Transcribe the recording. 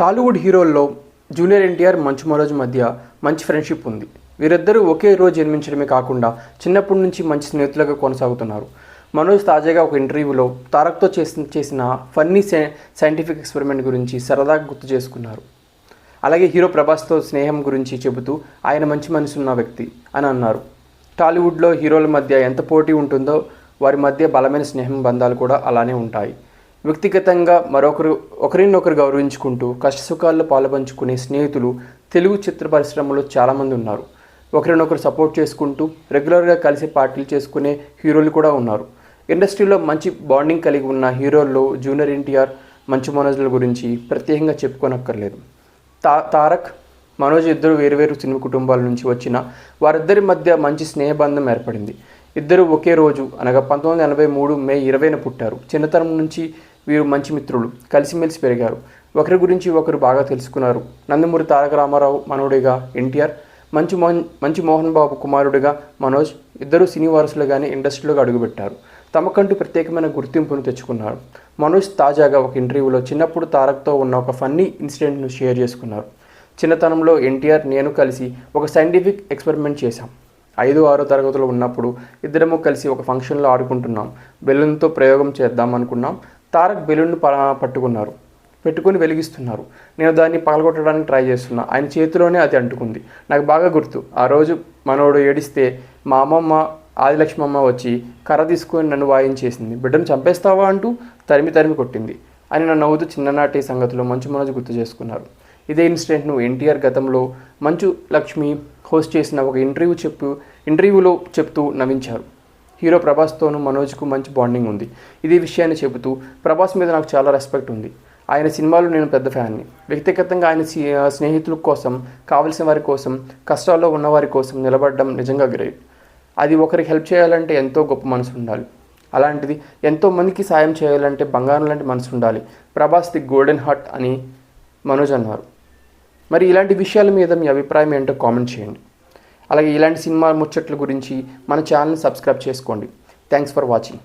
Tollywood హీరోల్లో junior NTR Manchu Manoj మధ్య మంచి friendship ఉంది. వీరిద్దరూ ఒకే రోజు జన్మించడమే కాకుండా చిన్నప్పటి నుంచి మంచి స్నేహితులుగా కొనసాగుతున్నారు. మనోజ్ తాజాగా ఒక ఇంటర్వ్యూలో తారక్తో చేసిన చేసిన ఫన్నీ సై సైంటిఫిక్ ఎక్స్పెరిమెంట్ గురించి సరదాగా గుర్తు చేసుకున్నారు. అలాగే హీరో ప్రభాస్తో స్నేహం గురించి చెబుతూ ఆయన మంచి మనసున్న వ్యక్తి అని అన్నారు. టాలీవుడ్లో హీరోల మధ్య ఎంత పోటీ ఉంటుందో వారి మధ్య బలమైన స్నేహం బంధాలు కూడా అలానే ఉంటాయి. వ్యక్తిగతంగా మరొకరు ఒకరినొకరు గౌరవించుకుంటూ కష్టసుఖాల్లో పాలుపంచుకునే స్నేహితులు తెలుగు చిత్ర పరిశ్రమలో చాలామంది ఉన్నారు. ఒకరినొకరు సపోర్ట్ చేసుకుంటూ రెగ్యులర్గా కలిసి పార్టీలు చేసుకునే హీరోలు కూడా ఉన్నారు. ఇండస్ట్రీలో మంచి బాండింగ్ కలిగి ఉన్న హీరోల్లో జూనియర్ ఎన్టీఆర్ మంచు మనోజ్ల గురించి ప్రత్యేకంగా చెప్పుకోనక్కర్లేదు. తా తారక్ మనోజ్ ఇద్దరు వేరువేరు సినిమా కుటుంబాల నుంచి వచ్చిన వారిద్దరి మధ్య మంచి స్నేహబంధం ఏర్పడింది. ఇద్దరు ఒకే రోజు అనగా పంతొమ్మిది వందల ఎనభై మూడు మే ఇరవైన పుట్టారు. చిన్నతనం నుంచి వీరు మంచి మిత్రులు కలిసిమెలిసి పెరిగారు. ఒకరి గురించి ఒకరు బాగా తెలుసుకున్నారు. నందమూరి తారక రామారావు మనవుడిగా ఎన్టీఆర్ మంచి మోహన్ మంచి మోహన్ బాబు కుమారుడిగా మనోజ్ ఇద్దరు సినీ వారసులుగానే ఇండస్ట్రీలోకి అడుగుపెట్టారు. తమకంటూ ప్రత్యేకమైన గుర్తింపును తెచ్చుకున్నారు. మనోజ్ తాజాగా ఒక ఇంటర్వ్యూలో చిన్నప్పుడు తారక్తో ఉన్న ఒక ఫన్నీ ఇన్సిడెంట్ను షేర్ చేసుకున్నారు. చిన్నతనంలో ఎన్టీఆర్ నేను కలిసి ఒక సైంటిఫిక్ ఎక్స్పెరిమెంట్ చేశాం. ఐదు ఆరో తరగతిలో ఉన్నప్పుడు ఇద్దరము కలిసి ఒక ఫంక్షన్లో ఆడుకుంటున్నాం. బెలూన్తో ప్రయోగం చేద్దాం అనుకున్నాం. తారక్ బెలూన్ను పట్టుకున్నారు. పెట్టుకొని వెలిగిస్తున్నారు. నేను దాన్ని పగలగొట్టడానికి ట్రై చేస్తున్నా. ఆయన చేతిలోనే అది అంటుకుంది. నాకు బాగా గుర్తు. ఆ రోజు మనోడు ఏడిస్తే మా అమ్మమ్మ ఆదిలక్ష్మమ్మ వచ్చి కర్ర తీసుకొని నన్ను వాయించేసింది. బిడ్డను చంపేస్తావా అంటూ తరిమి తరిమి కొట్టింది. అని నన్ను నవ్వుతూ చిన్ననాటి సంగతిలో మంచు మనోజ్ గుర్తు చేసుకున్నారు. ఇదే ఇన్సిడెంట్ను ఎన్టీఆర్ గతంలో మంచు లక్ష్మి హోస్ట్ చేసిన ఒక ఇంటర్వ్యూ చెప్పు ఇంటర్వ్యూలో చెప్తూ నవ్వించారు. హీరో ప్రభాస్తోనూ మనోజ్కు మంచి బాండింగ్ ఉంది. ఇదే విషయాన్ని చెబుతూ ప్రభాస్ మీద నాకు చాలా రెస్పెక్ట్ ఉంది. ఆయన సినిమాలు నేను పెద్ద ఫ్యాన్ని. వ్యక్తిగతంగా ఆయన స్నేహితుల కోసం కావలసిన వారి కోసం కష్టాల్లో ఉన్నవారి కోసం నిలబడడం నిజంగా గ్రేట్ అది ఒకరికి హెల్ప్ చేయాలంటే ఎంతో గొప్ప మనసు ఉండాలి. అలాంటిది ఎంతో మందికి సాయం చేయాలంటే బంగారం లాంటి మనసు ఉండాలి. ప్రభాస్ ది గోల్డెన్ హార్ట్ అని మనోజ్ అన్నారు. మరి ఇలాంటి విషయాల మీద మీ అభిప్రాయం ఏంటో కామెంట్ చేయండి. అలాగే ఇలాంటి సినిమా ముచ్చట్ల గురించి మన ఛానల్ని సబ్స్క్రైబ్ చేసుకోండి. Thanks for watching